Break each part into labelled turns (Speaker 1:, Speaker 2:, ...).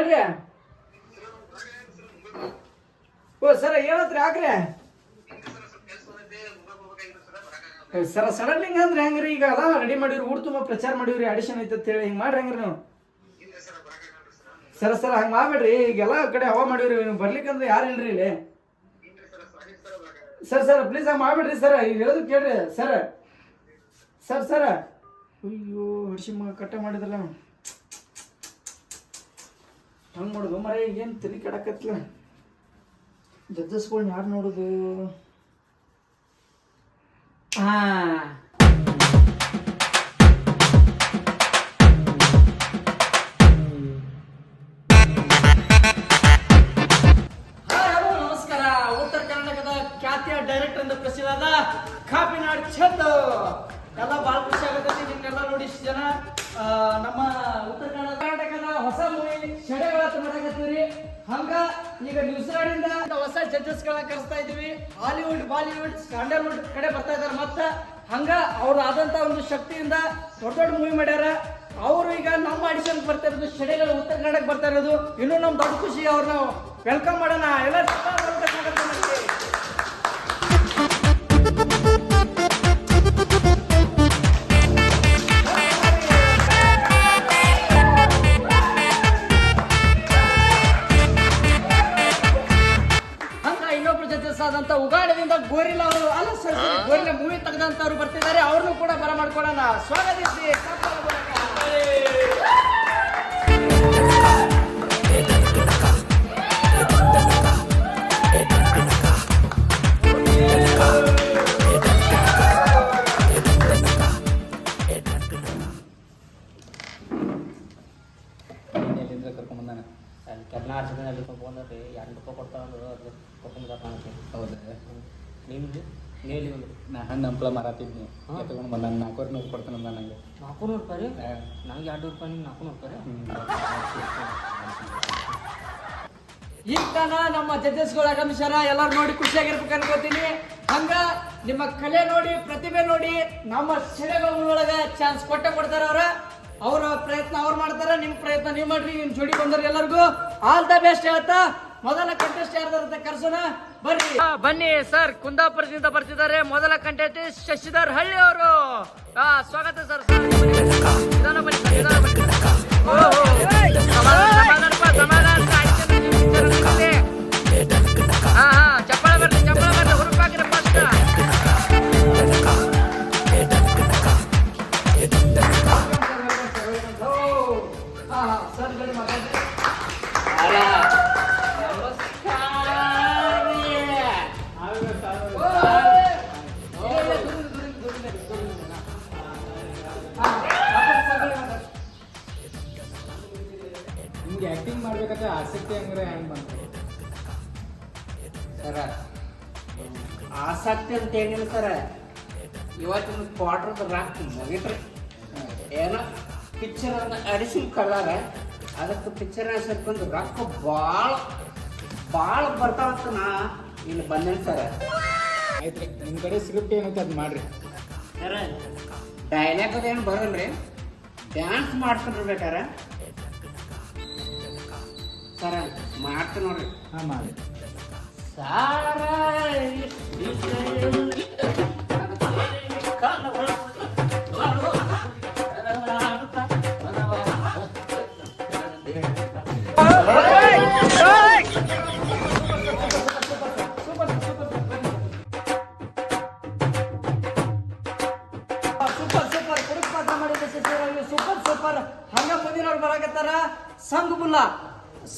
Speaker 1: ಹೇಳ್ರಿ. ಓ, ಸರ, ಹೇಳತ್ರಿ, ಹಾಕ್ರಿ. ಸರ ಸಡನ್ ಹಿಂಗ ಅಂದ್ರೆ ಹೆಂಗ್ರಿ? ಈಗ ಅದ ರೆಡಿ ಮಾಡಿವ್ರಿ, ಊರ್ ತುಂಬಾ ಪ್ರಚಾರ ಮಾಡಿವ್ರಿ ಆಡಿಷನ್ ಐತೆ ಅಂತ ಹೇಳಿ, ಹಿಂಗ್ ಮಾಡ್ರಿ ಹೆಂಗ್ರಿ ನೀವು? ಸರ ಸರ, ಹಂಗ ಮಾಡ್ಬೇಡ್ರಿ, ಈಗೆಲ್ಲ ಕಡೆ ಹವಾ ಮಾಡಿವ್ರಿ, ನೀವು ಬರ್ಲಿಕ್ಕಂದ್ರೆ ಯಾರು ಇಲ್ರಿ ಇಲ್ಲಿ? ಸರ್ ಸರ್ ಪ್ಲೀಸ್ ಹಂಗ ಮಾಡ್ಬೇಡ್ರಿ, ಸರ್, ಈಗ ಹೇಳೋದು ಕೇಳ್ರಿ, ಸರ್. Sir sir. ಅಯ್ಯೋ ಹಡ್ಸಿ ಮಗ ಕಟ್ಟ ಮಾಡಿದ್ರಲ್ಲ. ಹಂಗೆ ಮಾಡೋದು? ಮರ ಏನು ತಲೆ ಕೆಡಕತ್ಲ? ಜಡ್ಜಸ್ಗಳ್ನ ಯಾರು ನೋಡೋದು? ಹಾ. ನಮಸ್ಕಾರ. ಉತ್ತರ ಕರ್ನಾಟಕದ ಖ್ಯಾತಿಯ ಡೈರೆಕ್ಟರ್ ಅಂತ ಪ್ರಸಿದ್ಧವಾದ ಕಾಪಿನಾಡ್ ಚಂದು ಎಲ್ಲ ಭಾಳ ಖುಷಿ ಆಗತ್ತೆ ನಿನ್ನೆಲ್ಲ ನೋಡಿ ಇಷ್ಟು ಜನ. ನಮ್ಮ ಉತ್ತರ ಕರ್ನಾಟಕದ ಹೊಸ ಮೂವಿ ಶಡೆಗಳ ಮಾಡಕತ್ತೀವಿ ಹಂಗ ಈಗ ನ್ಯೂಸಿಲ್ಯಾಂಡ್ ಇಂದ ಹೊಸ ಜಡ್ಜಸ್ಗಳ ಕರೆಸ್ತಾ ಇದೀವಿ ಹಾಲಿವುಡ್, ಬಾಲಿವುಡ್ ಸ್ಯಾಂಡಲ್ವುಡ್ ಕಡೆ ಬರ್ತಾ ಇದಾರೆ ಮತ್ತ ಹಂಗ ಅವ್ರ ಆದಂತ ಒಂದು ಶಕ್ತಿಯಿಂದ ದೊಡ್ಡ ದೊಡ್ಡ ಮೂವಿ ಮಾಡ್ಯಾರ. ಅವರು ಈಗ ನಮ್ಮ ಆಡಿಷನ್ ಬರ್ತಾ ಇರೋದು ಶೆಡೆಗಳ ಉತ್ತರ ಕನ್ನಡಕ್ಕೆ ಬರ್ತಾ ಇರೋದು. ಇನ್ನೂ ನಮ್ ದೊಡ್ಡ ಖುಷಿ ಅವ್ರನ್ನ ವೆಲ್ಕಮ್ ಮಾಡೋಣ. ಎಲ್ಲ
Speaker 2: ಕೊಟ್ಟಂಗ ಕಾಣುತ್ತೆ
Speaker 3: ಹೌದಾ?
Speaker 2: ನಿಮ್ದು? ನೀವು ಬಂದ್ರಿ?
Speaker 3: ನಾ ಹಣ್ಣು ಹಂಪ್ಲ ಮಾರಾತಿದ್ನಿ
Speaker 2: ಹಾ.
Speaker 3: ಎತ್ಕೊಂಡು ನಾನು ನಾಲ್ಕೂವರೆ ನೂರು ಕೊಡ್ತಾನೆ ಅಂದ ನಂಗೆ.
Speaker 2: ನಾಲ್ಕು ನೂರು ರೂಪಾಯಿ? ರೀ ನಂಗೆ ಎರಡು ರೂಪಾಯಿ ನಿಮ್ಗೆ ರೂಪಾಯಿ?
Speaker 1: ಈಗ ತನ ನಮ್ಮ ಜಡ್ಜಸ್ಗಳು ಆಗಮಿಸ್ಯಾರ ಎಲ್ಲರೂ ನೋಡಿ ಖುಷಿಯಾಗಿರ್ಬೇಕು ಅನ್ಕೋತೀನಿ. ಹಂಗ ನಿಮ್ಮ ಕಲೆ ನೋಡಿ ಪ್ರತಿಭೆ ನೋಡಿ ನಮ್ಮ ಸಿಡಗಳೊಳಗ ಒಳಗ ಚಾನ್ಸ್ ಕೊಟ್ಟೆ ಕೊಡ್ತಾರ ಅವ್ರ. ಅವ್ರ ಪ್ರಯತ್ನ ಅವ್ರು ಮಾಡ್ತಾರ ನಿಮ್ ಪ್ರಯತ್ನ ನೀವು ಮಾಡ್ರಿ ನಿಮ್ ಜೋಡಿ ಬಂದ್ರೆ ಎಲ್ಲರಿಗೂ. ಆಲ್ ದ ಬೆಸ್ಟ್ ಹೇಳ್ತಾ ಮೊದಲ ಕಂಟೆಸ್ಟ್ ಯಾರ್ದಾರ ಕರ್ಸೋಣ ಬರ್ರಿ ಬನ್ನಿ ಸರ್ ಕುಂದಾಪುರದಿಂದ ಬರ್ತಿದ್ದಾರೆ. ಮೊದಲ ಕಂಟೆಸ್ಟ್ ಶಶಿಧರ್ ಹಳ್ಳಿ ಅವರು. ಸ್ವಾಗತ ಸರ್. ಬನ್ನಿ ಬನ್ನಿ. ಸಮಾಧಾನ, ಸಮಾಧಾನ.
Speaker 3: ಮಾಡ್ಬೇಕಾದ್ರೆ ಆಸಕ್ತಿ ಅಂದ್ರೆ ಹೆಂಗ್ ಬಂತು?
Speaker 2: ಸರ ಆಸಕ್ತಿ ಅಂತ ಏನಿಲ್ಲ ಸರ. ಇವತ್ತಿನ ಕ್ವಾರ್ಟರ್ದ ರಾಕ್ ಮುಗಿಟ್ರಿ ಏನೋ ಪಿಕ್ಚರ್ ಅನ್ನ ಅಡಿಸಿನ ಕಲರ್ ಅದಕ್ಕೆ ಪಿಕ್ಚರ್ ಸೇರ್ಕೊಂಡು ರೊಕ್ಕ ಭಾಳ ಭಾಳ ಬರ್ತಾವಂತ ನಾ ಇಲ್ಲಿ ಬಂದೇನೆ ಸರ.
Speaker 3: ಆಯ್ತು ನಿಮ್ಮ ಕಡೆ ಸ್ಕ್ರಿಪ್ಟ್ ಏನೈತೆ ಅದು ಮಾಡ್ರಿ.
Speaker 2: ಸರ ಡೈಲಾಗ್ ಅದೇನು ಬರಲ್ರಿ? ಡ್ಯಾನ್ಸ್ ಮಾಡ್ಕೊಂಡಿರ್ಬೇಕಾರ? ಸರ ಮಾಡ್ತೀನಿ ನೋಡ್ರಿ.
Speaker 3: ಹಾಂ ಮಾಡಿ.
Speaker 2: ಸಾರಾ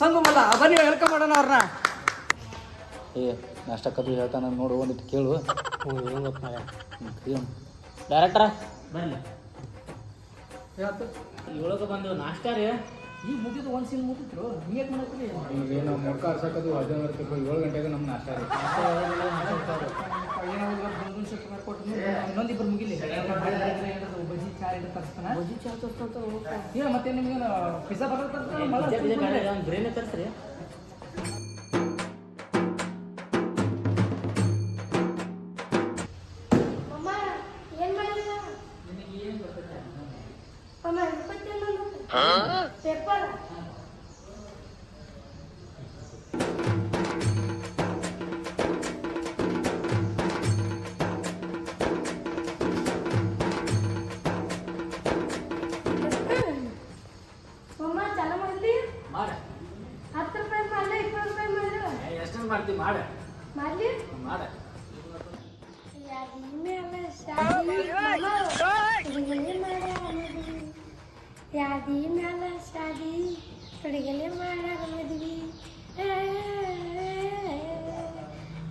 Speaker 1: ಸಂಘ ಮುಲ್ಲ ಬನ್ನಿ ವೆಲ್ಕಮ್ ಮಾಡೋಣ ಅವ್ರನ್ನ.
Speaker 3: ಏ ನಾಷ್ಟಕ್ಕದು ಹೇಳ್ತಾನೆ ನೋಡು ಒಂದಿಟ್ಟು ಕೇಳು.
Speaker 2: ಡೈರೆಕ್ಟ್ರ ಬನ್ನಿ
Speaker 1: ಯಾವತ್ತು
Speaker 2: ಏಳಕ್ಕೆ ಬಂದು ನಾಷ್ಟ ರೀ.
Speaker 1: ಈಗ ಮುಗಿದು ಒಂದ್ ಸೀನ್ ಮುಗಿದ್ರು ನೀ ಯಾಕೆ ಮಾಡತ್ರಿ?
Speaker 3: ಈಗ ನಾವು ಮೊಡ್ಕ ಹರ್ಸಕ್ಕದು ಹದಿನೈದು ಇರ್ತೈತೆ ಏಳು ಗಂಟೆಗೆ ನಮ್ಮ ನಾಷ್ಟ ರೀ.
Speaker 1: ಇನ್ನೊಂದಿಬ್ಬರು ಮುಗಿಲಿ. ಬಜಿ ಚಾರ್ ಎರಡು ತರಿಸ್ತಾನ
Speaker 2: ಬಜ್ಜಿ ಚಾ
Speaker 1: ಏನ ಮತ್ತೆ ನಿಮ್ಗೆ ಪಿಜ್ಜಾ ಬರತ್ತ
Speaker 2: ಗ್ರೇನ್ ತರ್ಸ್ರಿ?
Speaker 4: ಯಾದಿ ಮ್ಯಾಲ ಶಾದಿ ಹುಡುಗಲಿ ಮಾಡ್ಯಾರ ಮದ್ವಿ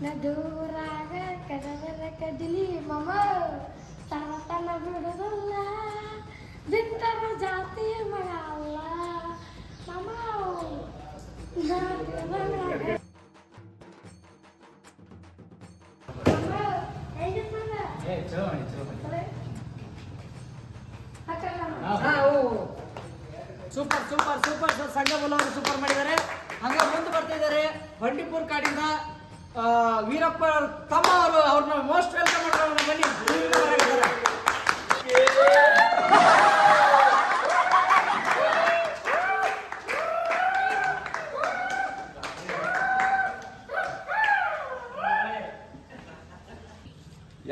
Speaker 4: ನದೂರಾಗ ಕಡದರ ಕದಿಲಿ ಮಮ ತನ ತನ ಬಿಡುದಲ್ಲ ಬಿಟ್ಟರ ಜಾತಿ ಮಗ ಅಲ್ಲ ಮಮ ಜಾತಿ ಮಗ
Speaker 3: ಏ ಚಲೋ ಮಾಡಿ ಚಲೋ ಮಾಡಿ
Speaker 1: ಸೂಪರ್ ಸೂಪರ್ ಸೂಪರ್. ಸರ್ ಸಂಘ ಬಲವರು ಸೂಪರ್ ಮಾಡಿದ್ದಾರೆ. ಹಂಗ ಮುಂದೆ ಬರ್ತಾ ಇದ್ದಾರೆ ಬಂಡೀಪುರ್ ಕಾಡಿಂದ ವೀರಪ್ಪ ತಮ್ಮ ಅವರು ಅವ್ರನ್ನ ಮೋಸ್ಟ್ ವೆಲ್ಕಮ್ ಮಾಡ್ತಾರೆ. ಬನ್ನಿ.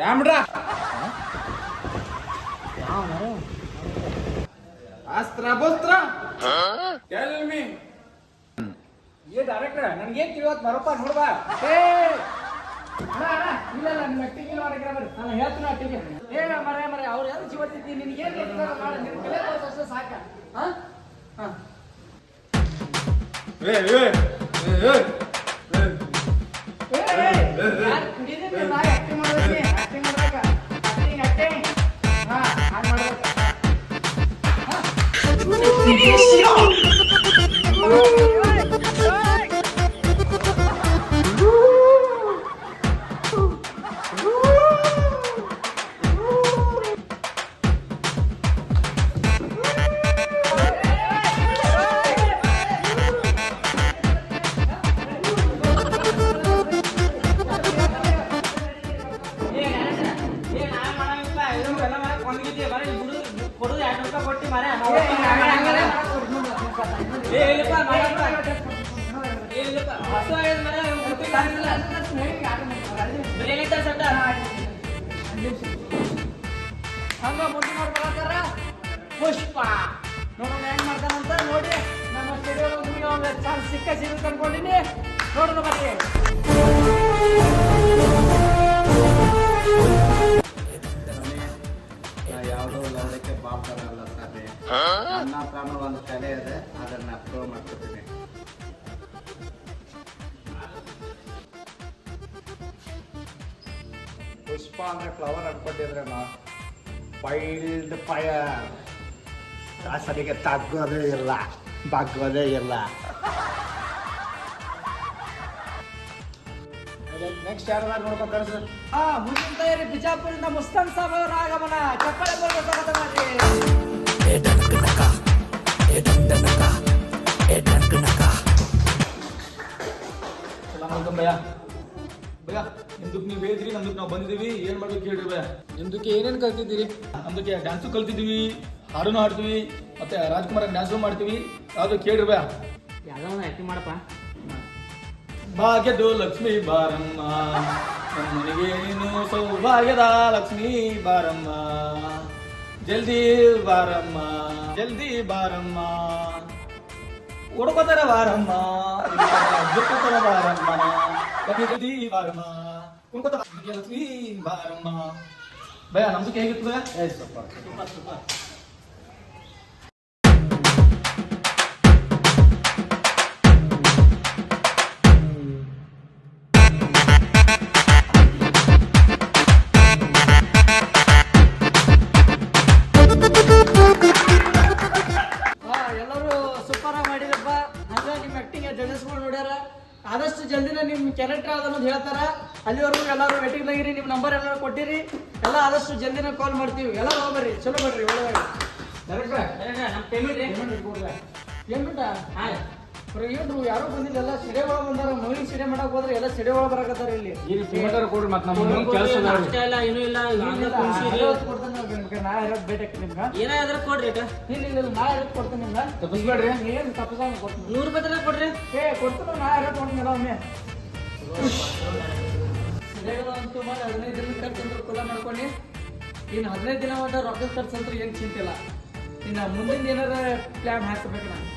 Speaker 2: ಯಾಮ್ರಾ? ಯಾವ ಬಸ್ತ್ರ ಟೆಲ್ ಮೀ
Speaker 1: ಏ ಡೈರೆಕ್ಟರ್ ನನ್ಗೇನ್ ತಿಳಿಯೋತ್ ಬರಪ್ಪ ನೋಡ್ಬಾ ಏ ಅಣ್ಣ, ಅಣ್ಣ, ಇಲ್ಲ ಇಲ್ಲ ನಿಮ್ಮ ಹೊರಗೆ ಬರ್ರಿ ನಾನು ಹೇಳ್ತೀನಿ ಟಿವಿ. ಏ ಮರೆ ಮರೆ ಅವ್ರು ಯಾರು ಜೀವತ್ತಿದ್ದಿ ಏನು ಬೇಕಾದ್ರೂ ಮಾಡು. ನಿನ್ ಕಲೆ ತೋರ್ಸು ಸಾಕ. ಹಾ? ಹಾ.
Speaker 2: ಏ ಏ ಏ ಏ
Speaker 1: ಯಾರು ಕುಡಿಯೋದೇ ನಾ 되게 싫어. ಕೊಡುದು ಎರಡು ರೂಪಾಯಿ ಕೊಟ್ಟು ಮರ ಹಂಗ ಮುಂದೆ ನೋಡಿ ಬರತ್ತಾರ ಪುಷ್ಪ. ನೋಡೋಣ ಹೆಂಗ್ ಮಾಡ್ತಾನಂತ ನೋಡಿ. ನಮ್ಮ ಸ್ಟುಡಿಯೋ ಚಾನ್ಸ್ ಸಿಕ್ಕ ಸಿಗುತ್ತೆ ಅನ್ಕೊಂಡಿನಿ. ನೋಡೋಣ ಬರ್ರಿ
Speaker 2: ಬರಲ್ಲ ಸರ್ ನನ್ನ ಪ್ರಾಣ ಒಂದು ಕಲೆ ಇದೆ ಅದನ್ನ ಪ್ರೂವ್ ಮಾಡ್ಕೊತೀನಿ. ಪುಷ್ಪ ಅಂದ್ರೆ ಫ್ಲವರ್ ಅನ್ಕೊಂಡಿದ್ರೆ ನಾ ಪೈಲ್ಡ್ ಫೈರ್ ಸರಿಗೆ ತಗ್ಗೋದೇ ಇಲ್ಲ ಬಗ್ಗೋದೇ ಇಲ್ಲ. ನೆಕ್ಸ್ಟ್ ಯಾರು ನೋಡ್ಬೇಕು ಅನ್ಸುತ್ತೆ
Speaker 1: ಆ ಮುಂದಿನ ತಯಾರಿ ಬಿಜಾಪುರದಿಂದ ಮುಸ್ತಾನ್ ಸಾಬ್ ಅವರ ಆಗಮನ. ಚಪ್ಪಳೆ ಬರ್ಬೇಕು ಸ್ವಾಗತ ಮಾಡ್ರಿ.
Speaker 3: ಸಲಾಮಲ್ಕಮ್ ಭಯ್ಯ ಭಯ್ಯ ನಿಮ್ದಕ್ಕೆ ನೀವು ಹೇಳಿದ್ರಿ ನಮ್ದಕ್ಕೆ ನಾವು ಬಂದಿದ್ದೀವಿ. ಏನು ಮಾಡ್ಬೇಕು ಹೇಳ್ರಿ ಭಯ್ಯ ನಿಮ್ದಕ್ಕೆ ಏನೇನು ಕಲ್ತಿದ್ದೀರಿ? ನಮ್ದಕ್ಕೆ ಡ್ಯಾನ್ಸು ಕಲ್ತಿದ್ದೀವಿ ಹಾಡೂ ಹಾಡ್ತೀವಿ ಮತ್ತೆ ರಾಜ್ಕುಮಾರ್ ಡ್ಯಾನ್ಸು ಮಾಡ್ತೀವಿ. ಯಾವುದು ಕೇಳ್ರಿ ಭಯ್ಯ
Speaker 1: ಯಾವ್ದೋ ಆಕ್ಟಿಂಗ್ ಮಾಡಪ್ಪ.
Speaker 3: ಭಾಗ್ಯದು ಲಕ್ಷ್ಮೀ ಬಾರಮ್ಮ ನಮ್ಮನಿಗೆ ನೀನು ಸೌಭಾಗ್ಯದ ಲಕ್ಷ್ಮೀ ಬಾರಮ್ಮ ಜಲ್ದಿ ಬಾರಮ್ಮ ಜಲ್ದಿ ಬಾರಮ್ಮ ಉಡ್ಕೋತಾರ ಬಾರಮ್ಮ ಜುಟ್ಕೋತಾರ ಬಾರಮ್ಮ ಲಕ್ಷ್ಮೀ ಜಲ್ದಿ ಬಾರಮ್ಮ ಕುಣ್ಕೋತಾರ ಲಕ್ಷ್ಮೀ ಬಾರಮ್ಮ ಭಯ ನಮ್ದಕ್ಕೆ ಹೇಗಿತ್ತು ಭಯ
Speaker 2: ಏ ಸೂಪರ್
Speaker 3: ಸೂಪರ್
Speaker 1: ಎಲ್ಲರೂ ಆಗಿರಿ ನಿಮ್ಮ ನಂಬರ್ ಎಲ್ಲ ಕೊಟ್ಟಿರಿ ಎಲ್ಲ ಆದಷ್ಟು ಜಲ್ದಿನ ಕಾಲ್ ಮಾಡ್ತೀವಿ. ಎಲ್ಲ ಹೋಗ್ಬರ್ರಿ ಚಲೋ ಬರ್ರಿ ಒಳಗೆ
Speaker 2: ನಮ್ಮ ಪೇಮೆಂಟ್
Speaker 1: ಏನ್ ಬಿಟ್ಟ ಏನು ಯಾರು ಬಂದಿಲ್ಲ ಎಲ್ಲ ಸಿಡೆ ಒಳಗೆ ಬಂದಾರ ಸಿರೆ ಮಾಡಕ್ ಹೋದ್ರೆ ಎಲ್ಲ ಸಿಡೆ ಒಳಗೆ ಬರಕತ್ತಾರ ಇಲ್ಲಿ.
Speaker 3: ಕೊಡ್ರಿ ಮತ್ತೆ ನಮ್ಮ ಕೆಲಸ
Speaker 1: ಇಲ್ಲ. ನಾ ಇರೋದು ಬೇಟೆ ನಿಮ್ಗೆ.
Speaker 5: ಏನಾದ್ರೂ ಕೊಡ್ರಿ
Speaker 1: ಇಲ್ಲ ಇಲ್ಲ ಇಲ್ಲ, ನಾ ಇರೋದು ಕೊಡ್ತೇನೆ ನಿಮ್ಗೆ.
Speaker 3: ತಪ್ಪಿಸ್ಬೇಡ್ರಿ.
Speaker 1: ಏನು ಕೊಡ್ತೀನಿ.
Speaker 5: ನೂರು ರೂಪಾಯಿ ಕೊಡ್ರಿ.
Speaker 1: ಏ ಕೊಡ್ತೀನಿ ನಾ ಇರೋದು ಕೊಡ್ತೀನಿ ಒಮ್ಮೆ. ಸಿಡೆಗಳಂತೂ ಸುಮಾರು ಹದಿನೈದು ದಿನ ಖರ್ಚು ಅಂದ್ರೆ ಕುಲ ಮಾಡ್ಕೊಂಡು ಇನ್ನು ಹದಿನೈದು ದಿನ ಒಂದು ರೊಕ್ಕದ ಖರ್ಚು ಅಂತ ಏನು ಚಿಂತಿಲ್ಲ ಇನ್ನು ಮುಂದಿನ ಏನಾರ ಪ್ಲ್ಯಾನ್ ಹಾಕಬೇಕು ನಾನು.